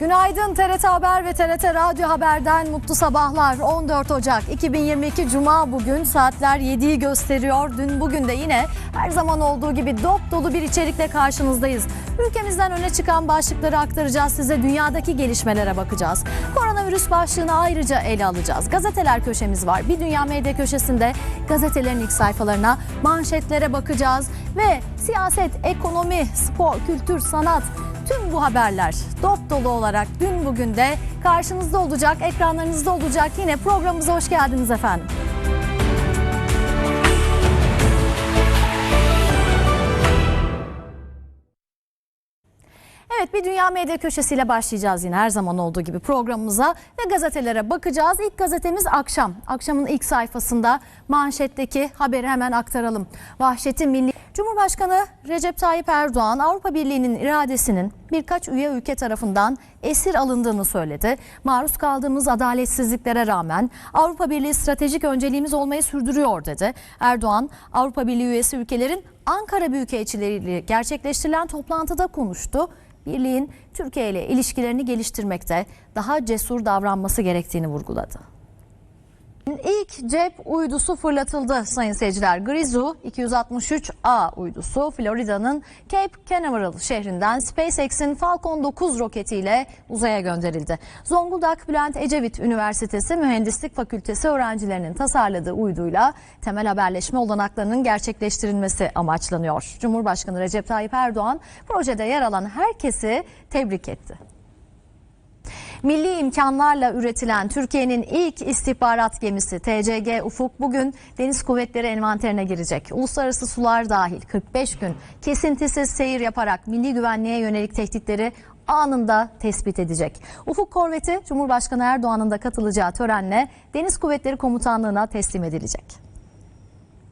Günaydın TRT Haber ve TRT Radyo Haber'den mutlu sabahlar. 14 Ocak 2022 Cuma bugün saatler 7'yi gösteriyor. Dün bugün de yine her zaman olduğu gibi dop dolu bir içerikle karşınızdayız. Ülkemizden öne çıkan başlıkları aktaracağız size. Dünyadaki gelişmelere bakacağız. Koronavirüs başlığını ayrıca ele alacağız. Gazeteler köşemiz var. Bir Dünya Medya köşesinde gazetelerin ilk sayfalarına manşetlere bakacağız. Ve siyaset, ekonomi, spor, kültür, sanat Tüm bu haberler dop dolu olarak dün bugün de karşınızda olacak, ekranlarınızda olacak. Yine programımıza hoş geldiniz efendim. Bir Dünya Medya Köşesi'yle başlayacağız yine her zaman olduğu gibi programımıza ve gazetelere bakacağız. İlk gazetemiz akşam. Akşamın ilk sayfasında manşetteki haberi hemen aktaralım. Vahşeti Milli Cumhurbaşkanı Recep Tayyip Erdoğan Avrupa Birliği'nin iradesinin birkaç üye ülke tarafından esir alındığını söyledi. Maruz kaldığımız adaletsizliklere rağmen Avrupa Birliği stratejik önceliğimiz olmayı sürdürüyor dedi. Erdoğan Avrupa Birliği üyesi ülkelerin Ankara Büyükelçileriyle gerçekleştirilen toplantıda konuştu. Birliğin Türkiye ile ilişkilerini geliştirmekte daha cesur davranması gerektiğini vurguladı. İlk cep uydusu fırlatıldı sayın seyirciler. Grizu 263A uydusu Florida'nın Cape Canaveral şehrinden SpaceX'in Falcon 9 roketiyle uzaya gönderildi. Zonguldak Bülent Ecevit Üniversitesi Mühendislik Fakültesi öğrencilerinin tasarladığı uyduyla temel haberleşme olanaklarının gerçekleştirilmesi amaçlanıyor. Cumhurbaşkanı Recep Tayyip Erdoğan projede yer alan herkesi tebrik etti. Milli imkanlarla üretilen Türkiye'nin ilk istihbarat gemisi TCG Ufuk bugün Deniz Kuvvetleri envanterine girecek. Uluslararası sular dahil 45 gün kesintisiz seyir yaparak milli güvenliğe yönelik tehditleri anında tespit edecek. Ufuk korveti Cumhurbaşkanı Erdoğan'ın da katılacağı törenle Deniz Kuvvetleri Komutanlığı'na teslim edilecek.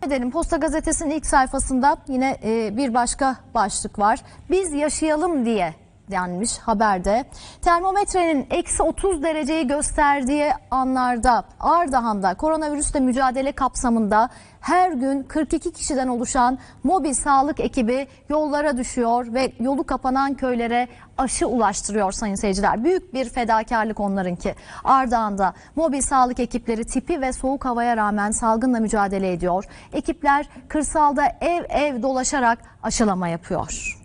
Edelim Posta Gazetesi'nin ilk sayfasında yine e, bir başka başlık var. Biz yaşayalım diye denmiş haberde. Termometrenin eksi 30 dereceyi gösterdiği anlarda Ardahan'da koronavirüsle mücadele kapsamında her gün 42 kişiden oluşan mobil sağlık ekibi yollara düşüyor ve yolu kapanan köylere aşı ulaştırıyor sayın seyirciler. Büyük bir fedakarlık onlarınki. Ardahan'da mobil sağlık ekipleri tipi ve soğuk havaya rağmen salgınla mücadele ediyor. Ekipler kırsalda ev ev dolaşarak aşılama yapıyor.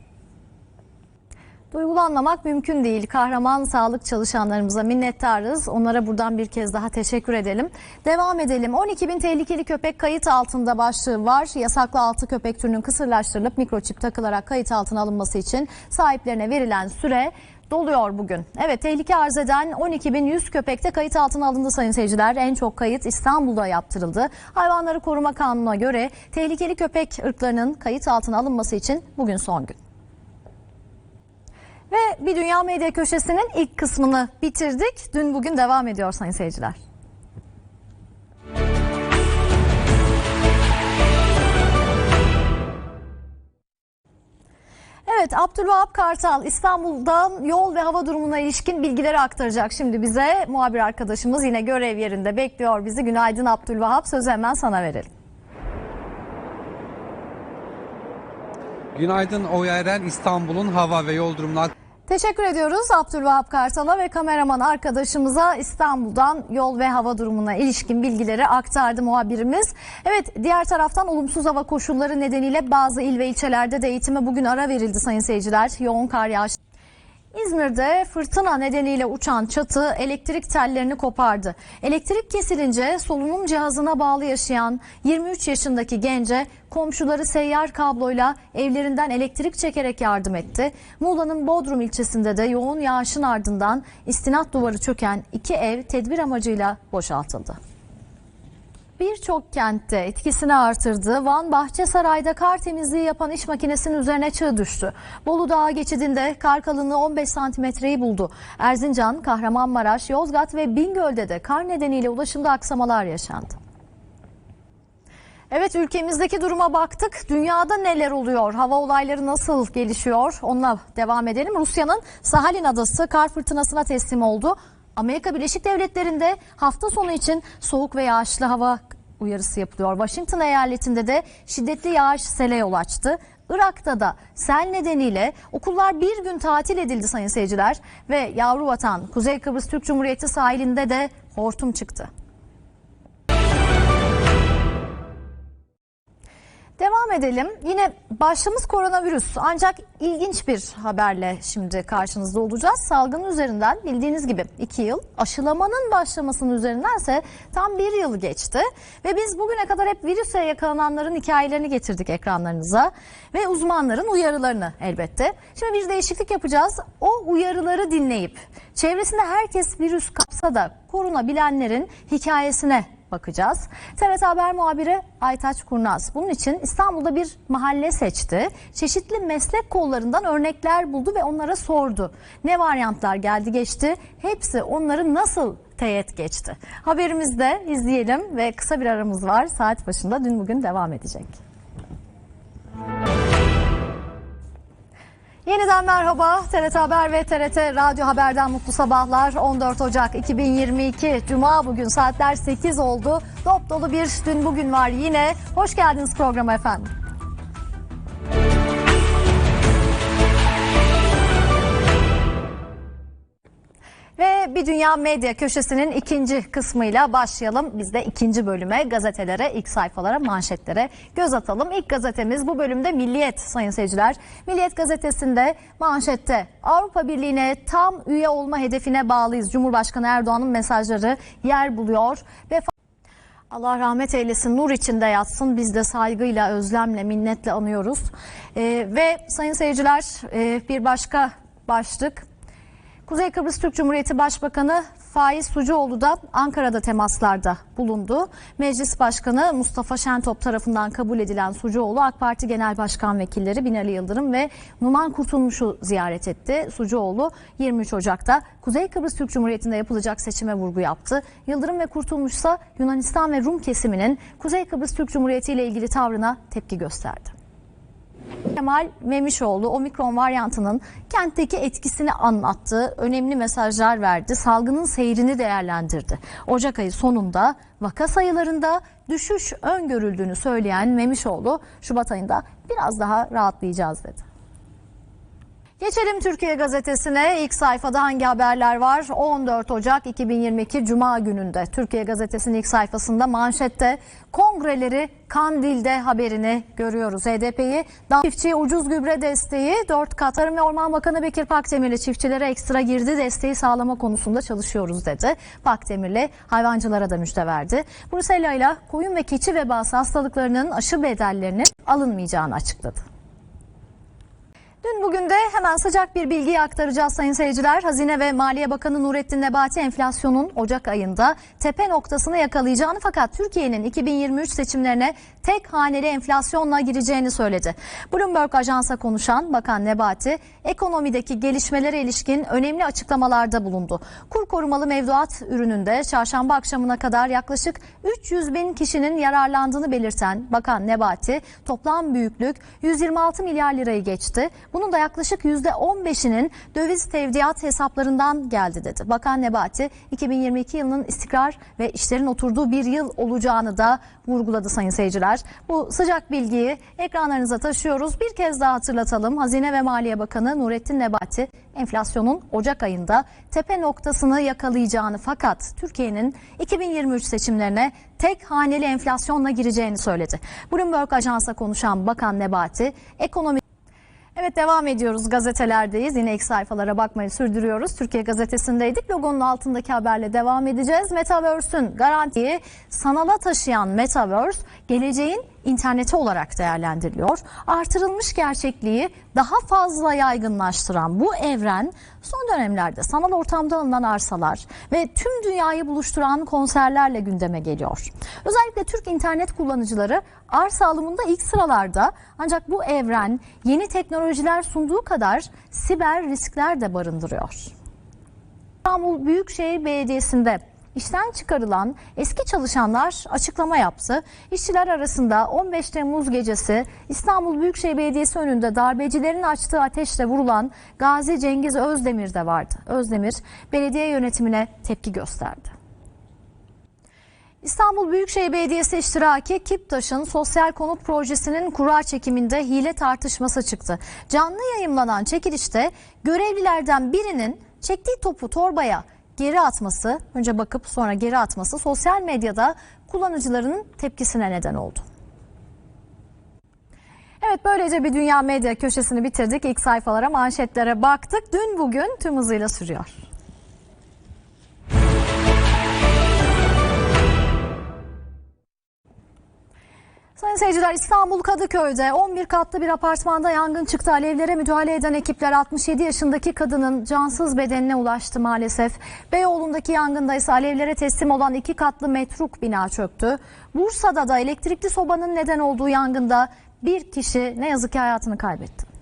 Duygulanmamak mümkün değil. Kahraman sağlık çalışanlarımıza minnettarız. Onlara buradan bir kez daha teşekkür edelim. Devam edelim. 12 bin tehlikeli köpek kayıt altında başlığı var. Yasaklı altı köpek türünün kısırlaştırılıp mikroçip takılarak kayıt altına alınması için sahiplerine verilen süre doluyor bugün. Evet tehlike arz eden 12.100 köpekte kayıt altına alındı sayın seyirciler. En çok kayıt İstanbul'da yaptırıldı. Hayvanları Koruma Kanunu'na göre tehlikeli köpek ırklarının kayıt altına alınması için bugün son gün. Ve bir Dünya Medya Köşesi'nin ilk kısmını bitirdik. Dün bugün devam ediyor sayın seyirciler. Evet Abdülvahap Kartal İstanbul'dan yol ve hava durumuna ilişkin bilgileri aktaracak şimdi bize. Muhabir arkadaşımız yine görev yerinde bekliyor bizi. Günaydın Abdülvahap sözü hemen sana verelim. Günaydın Oya Eren İstanbul'un hava ve yol durumunu Teşekkür ediyoruz Abdülvahap Kartal'a ve kameraman arkadaşımıza İstanbul'dan yol ve hava durumuna ilişkin bilgileri aktardı muhabirimiz. Evet diğer taraftan olumsuz hava koşulları nedeniyle bazı il ve ilçelerde de eğitime bugün ara verildi sayın seyirciler. Yoğun kar yağışı. İzmir'de fırtına nedeniyle uçan çatı elektrik tellerini kopardı. Elektrik kesilince solunum cihazına bağlı yaşayan 23 yaşındaki gence komşuları seyyar kabloyla evlerinden elektrik çekerek yardım etti. Muğla'nın Bodrum ilçesinde de yoğun yağışın ardından istinat duvarı çöken iki ev tedbir amacıyla boşaltıldı. Birçok kentte etkisini artırdı. Van Bahçesaray'da kar temizliği yapan iş makinesinin üzerine çığ düştü. Bolu Dağı geçidinde kar kalınlığı 15 santimetreyi buldu. Erzincan, Kahramanmaraş, Yozgat ve Bingöl'de de kar nedeniyle ulaşımda aksamalar yaşandı. Evet ülkemizdeki duruma baktık. Dünyada neler oluyor? Hava olayları nasıl gelişiyor? Onunla devam edelim. Rusya'nın Sahalin adası kar fırtınasına teslim oldu. Amerika Birleşik Devletleri'nde hafta sonu için soğuk ve yağışlı hava uyarısı yapılıyor. Washington eyaletinde de şiddetli yağış sele yol açtı. Irak'ta da sel nedeniyle okullar bir gün tatil edildi sayın seyirciler ve yavru vatan Kuzey Kıbrıs Türk Cumhuriyeti sahilinde de hortum çıktı. Devam edelim. Yine başlığımız koronavirüs. Ancak ilginç bir haberle şimdi karşınızda olacağız. Salgın üzerinden bildiğiniz gibi 2 yıl, aşılamanın başlamasının üzerindense tam bir yıl geçti. Ve biz bugüne kadar hep virüse yakalananların hikayelerini getirdik ekranlarınıza. Ve uzmanların uyarılarını elbette. Şimdi bir değişiklik yapacağız. O uyarıları dinleyip çevresinde herkes virüs kapsa da korunabilenlerin hikayesine bakacağız. TRT Haber muhabiri Aytaç Kurnaz bunun için İstanbul'da bir mahalle seçti. Çeşitli meslek kollarından örnekler buldu ve onlara sordu. Ne varyantlar geldi geçti? Hepsi onları nasıl teyit geçti? Haberimizde izleyelim ve kısa bir aramız var. Saat başında dün bugün devam edecek. Yeniden merhaba. TRT Haber ve TRT Radyo Haber'den mutlu sabahlar. 14 Ocak 2022 Cuma bugün saatler 8 oldu. Dop dolu bir dün bugün var yine. Hoş geldiniz programa efendim. Ve bir dünya medya köşesinin ikinci kısmıyla başlayalım. Biz de ikinci bölüme gazetelere, ilk sayfalara, manşetlere göz atalım. İlk gazetemiz bu bölümde Milliyet sayın seyirciler. Milliyet gazetesinde manşette Avrupa Birliği'ne tam üye olma hedefine bağlıyız. Cumhurbaşkanı Erdoğan'ın mesajları yer buluyor ve Allah rahmet eylesin, nur içinde yatsın. Biz de saygıyla, özlemle, minnetle anıyoruz. Ee, ve sayın seyirciler e, bir başka başlık. Kuzey Kıbrıs Türk Cumhuriyeti Başbakanı Faiz Sucuoğlu da Ankara'da temaslarda bulundu. Meclis Başkanı Mustafa Şentop tarafından kabul edilen Sucuoğlu AK Parti Genel Başkan Vekilleri Binali Yıldırım ve Numan Kurtulmuş'u ziyaret etti. Sucuoğlu 23 Ocak'ta Kuzey Kıbrıs Türk Cumhuriyeti'nde yapılacak seçime vurgu yaptı. Yıldırım ve Kurtulmuş ise Yunanistan ve Rum kesiminin Kuzey Kıbrıs Türk Cumhuriyeti ile ilgili tavrına tepki gösterdi. Kemal Memişoğlu omikron varyantının kentteki etkisini anlattı, önemli mesajlar verdi, salgının seyrini değerlendirdi. Ocak ayı sonunda vaka sayılarında düşüş öngörüldüğünü söyleyen Memişoğlu, Şubat ayında biraz daha rahatlayacağız dedi. Geçelim Türkiye Gazetesi'ne. İlk sayfada hangi haberler var? 14 Ocak 2022 Cuma gününde Türkiye Gazetesi'nin ilk sayfasında manşette kongreleri Kandil'de haberini görüyoruz. HDP'yi çiftçiye ucuz gübre desteği 4 kat. Tarım ve Orman Bakanı Bekir Pakdemirli çiftçilere ekstra girdi desteği sağlama konusunda çalışıyoruz dedi. Pakdemirli hayvancılara da müjde verdi. Brusella ile koyun ve keçi vebası hastalıklarının aşı bedellerinin alınmayacağını açıkladı. Dün bugün de hemen sıcak bir bilgiyi aktaracağız sayın seyirciler. Hazine ve Maliye Bakanı Nurettin Nebati enflasyonun Ocak ayında tepe noktasını yakalayacağını fakat Türkiye'nin 2023 seçimlerine tek haneli enflasyonla gireceğini söyledi. Bloomberg Ajans'a konuşan Bakan Nebati ekonomideki gelişmelere ilişkin önemli açıklamalarda bulundu. Kur korumalı mevduat ürününde çarşamba akşamına kadar yaklaşık 300 bin kişinin yararlandığını belirten Bakan Nebati toplam büyüklük 126 milyar lirayı geçti. Bunun da yaklaşık %15'inin döviz tevdiat hesaplarından geldi dedi. Bakan Nebati 2022 yılının istikrar ve işlerin oturduğu bir yıl olacağını da vurguladı sayın seyirciler. Bu sıcak bilgiyi ekranlarınıza taşıyoruz. Bir kez daha hatırlatalım. Hazine ve Maliye Bakanı Nurettin Nebati enflasyonun Ocak ayında tepe noktasını yakalayacağını fakat Türkiye'nin 2023 seçimlerine tek haneli enflasyonla gireceğini söyledi. Bloomberg Ajans'a konuşan Bakan Nebati ekonomi Evet devam ediyoruz gazetelerdeyiz. Yine ilk sayfalara bakmayı sürdürüyoruz. Türkiye gazetesindeydik. Logonun altındaki haberle devam edeceğiz. Metaverse'ün garantiyi sanala taşıyan Metaverse geleceğin interneti olarak değerlendiriliyor. Artırılmış gerçekliği daha fazla yaygınlaştıran bu evren son dönemlerde sanal ortamda alınan arsalar ve tüm dünyayı buluşturan konserlerle gündeme geliyor. Özellikle Türk internet kullanıcıları arsa alımında ilk sıralarda ancak bu evren yeni teknolojiler sunduğu kadar siber riskler de barındırıyor. İstanbul Büyükşehir Belediyesi'nde İşten çıkarılan eski çalışanlar açıklama yaptı. İşçiler arasında 15 Temmuz gecesi İstanbul Büyükşehir Belediyesi önünde darbecilerin açtığı ateşle vurulan Gazi Cengiz Özdemir de vardı. Özdemir belediye yönetimine tepki gösterdi. İstanbul Büyükşehir Belediyesi iştiraki Kiptaş'ın sosyal konut projesinin kura çekiminde hile tartışması çıktı. Canlı yayımlanan çekilişte görevlilerden birinin çektiği topu torbaya geri atması, önce bakıp sonra geri atması sosyal medyada kullanıcıların tepkisine neden oldu. Evet böylece bir dünya medya köşesini bitirdik. İlk sayfalara, manşetlere baktık. Dün bugün tüm hızıyla sürüyor. Sayın seyirciler İstanbul Kadıköy'de 11 katlı bir apartmanda yangın çıktı. Alevlere müdahale eden ekipler 67 yaşındaki kadının cansız bedenine ulaştı maalesef. Beyoğlu'ndaki yangında ise alevlere teslim olan iki katlı metruk bina çöktü. Bursa'da da elektrikli sobanın neden olduğu yangında bir kişi ne yazık ki hayatını kaybetti.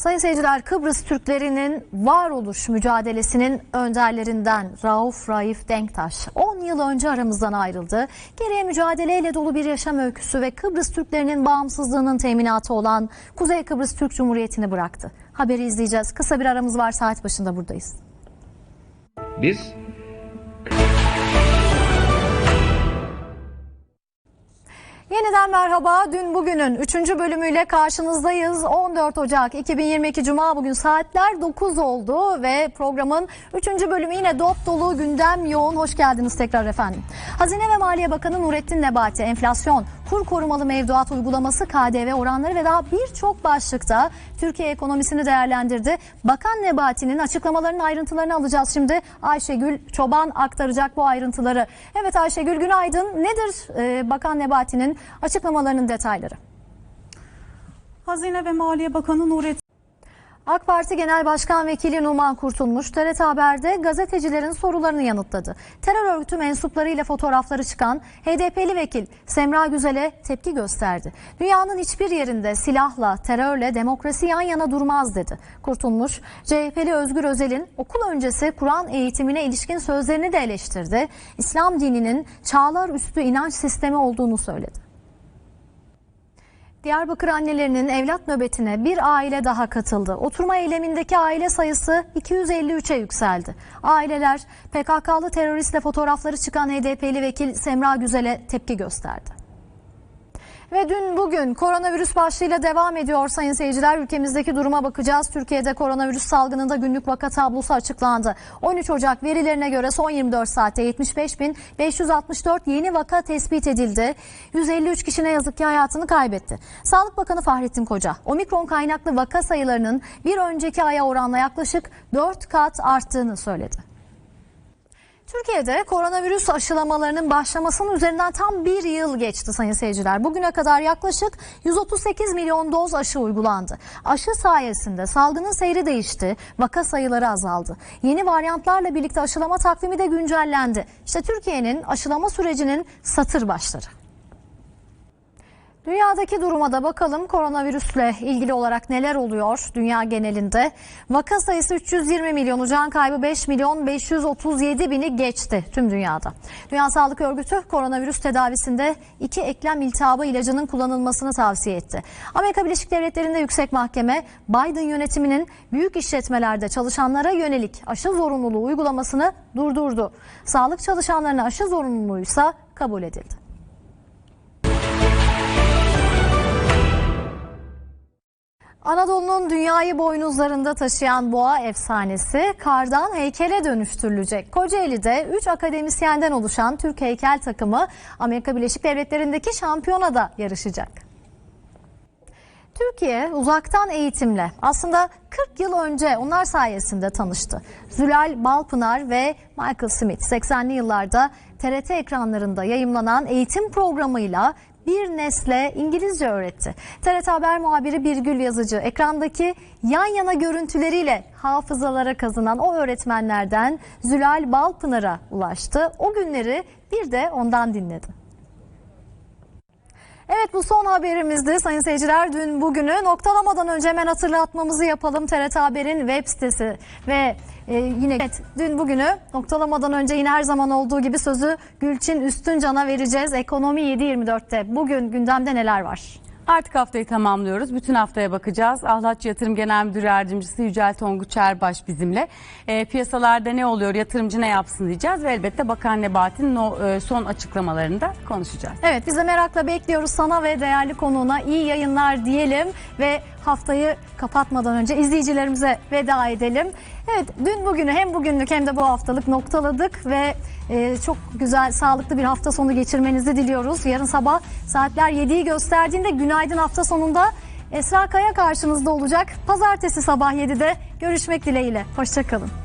Sayın seyirciler Kıbrıs Türklerinin varoluş mücadelesinin önderlerinden Rauf Raif Denktaş 10 yıl önce aramızdan ayrıldı. Geriye mücadeleyle dolu bir yaşam öyküsü ve Kıbrıs Türklerinin bağımsızlığının teminatı olan Kuzey Kıbrıs Türk Cumhuriyeti'ni bıraktı. Haberi izleyeceğiz. Kısa bir aramız var saat başında buradayız. Biz Yeniden merhaba. Dün bugünün 3. bölümüyle karşınızdayız. 14 Ocak 2022 Cuma bugün saatler 9 oldu ve programın 3. bölümü yine dop dolu gündem yoğun. Hoş geldiniz tekrar efendim. Hazine ve Maliye Bakanı Nurettin Nebati enflasyon, kur korumalı mevduat uygulaması, KDV oranları ve daha birçok başlıkta Türkiye ekonomisini değerlendirdi. Bakan Nebati'nin açıklamalarının ayrıntılarını alacağız şimdi. Ayşegül Çoban aktaracak bu ayrıntıları. Evet Ayşegül günaydın. Nedir e, Bakan Nebati'nin açıklamalarının detayları? Hazine ve Maliye Bakanı Nurettin AK Parti Genel Başkan Vekili Numan Kurtulmuş TRT Haber'de gazetecilerin sorularını yanıtladı. Terör örgütü mensuplarıyla fotoğrafları çıkan HDP'li vekil Semra Güzel'e tepki gösterdi. Dünyanın hiçbir yerinde silahla, terörle demokrasi yan yana durmaz dedi. Kurtulmuş, CHP'li Özgür Özel'in okul öncesi Kur'an eğitimine ilişkin sözlerini de eleştirdi. İslam dininin çağlar üstü inanç sistemi olduğunu söyledi. Diyarbakır annelerinin evlat nöbetine bir aile daha katıldı. Oturma eylemindeki aile sayısı 253'e yükseldi. Aileler PKK'lı teröristle fotoğrafları çıkan HDP'li vekil Semra Güzel'e tepki gösterdi. Ve dün bugün koronavirüs başlığıyla devam ediyor sayın seyirciler. Ülkemizdeki duruma bakacağız. Türkiye'de koronavirüs salgınında günlük vaka tablosu açıklandı. 13 Ocak verilerine göre son 24 saatte 75.564 yeni vaka tespit edildi. 153 kişi ne yazık ki hayatını kaybetti. Sağlık Bakanı Fahrettin Koca, omikron kaynaklı vaka sayılarının bir önceki aya oranla yaklaşık 4 kat arttığını söyledi. Türkiye'de koronavirüs aşılamalarının başlamasının üzerinden tam bir yıl geçti sayın seyirciler. Bugüne kadar yaklaşık 138 milyon doz aşı uygulandı. Aşı sayesinde salgının seyri değişti, vaka sayıları azaldı. Yeni varyantlarla birlikte aşılama takvimi de güncellendi. İşte Türkiye'nin aşılama sürecinin satır başları. Dünyadaki duruma da bakalım koronavirüsle ilgili olarak neler oluyor dünya genelinde. Vaka sayısı 320 milyonu, can kaybı 5 milyon 537 bini geçti tüm dünyada. Dünya Sağlık Örgütü koronavirüs tedavisinde iki eklem iltihabı ilacının kullanılmasını tavsiye etti. Amerika Birleşik Devletleri'nde yüksek mahkeme Biden yönetiminin büyük işletmelerde çalışanlara yönelik aşı zorunluluğu uygulamasını durdurdu. Sağlık çalışanlarına aşı zorunluluğuysa kabul edildi. Anadolu'nun dünyayı boynuzlarında taşıyan boğa efsanesi kardan heykele dönüştürülecek. Kocaeli'de 3 akademisyenden oluşan Türk heykel takımı Amerika Birleşik Devletleri'ndeki şampiyonada yarışacak. Türkiye uzaktan eğitimle aslında 40 yıl önce onlar sayesinde tanıştı. Zülal Balpınar ve Michael Smith 80'li yıllarda TRT ekranlarında yayımlanan eğitim programıyla bir nesle İngilizce öğretti. TRT Haber muhabiri Birgül Yazıcı ekrandaki yan yana görüntüleriyle hafızalara kazınan o öğretmenlerden Zülal Balpınar'a ulaştı. O günleri bir de ondan dinledi. Evet bu son haberimizdi sayın seyirciler. Dün bugünü noktalamadan önce hemen hatırlatmamızı yapalım. TRT Haber'in web sitesi ve e, yine evet, dün bugünü noktalamadan önce yine her zaman olduğu gibi sözü Gülçin Üstüncan'a vereceğiz. Ekonomi 7.24'te bugün gündemde neler var? Artık haftayı tamamlıyoruz. Bütün haftaya bakacağız. Ahlatçı Yatırım Genel Müdür Yardımcısı Yücel Tonguç Erbaş bizimle. E, piyasalarda ne oluyor, yatırımcı ne yapsın diyeceğiz ve elbette Bakan Nebati'nin o e, son açıklamalarını da konuşacağız. Evet biz de merakla bekliyoruz sana ve değerli konuğuna iyi yayınlar diyelim ve haftayı kapatmadan önce izleyicilerimize veda edelim. Evet dün bugünü hem bugünlük hem de bu haftalık noktaladık ve e, çok güzel sağlıklı bir hafta sonu geçirmenizi diliyoruz. Yarın sabah saatler 7'yi gösterdiğinde günaydın hafta sonunda Esra Kaya karşınızda olacak. Pazartesi sabah 7'de görüşmek dileğiyle. Hoşçakalın.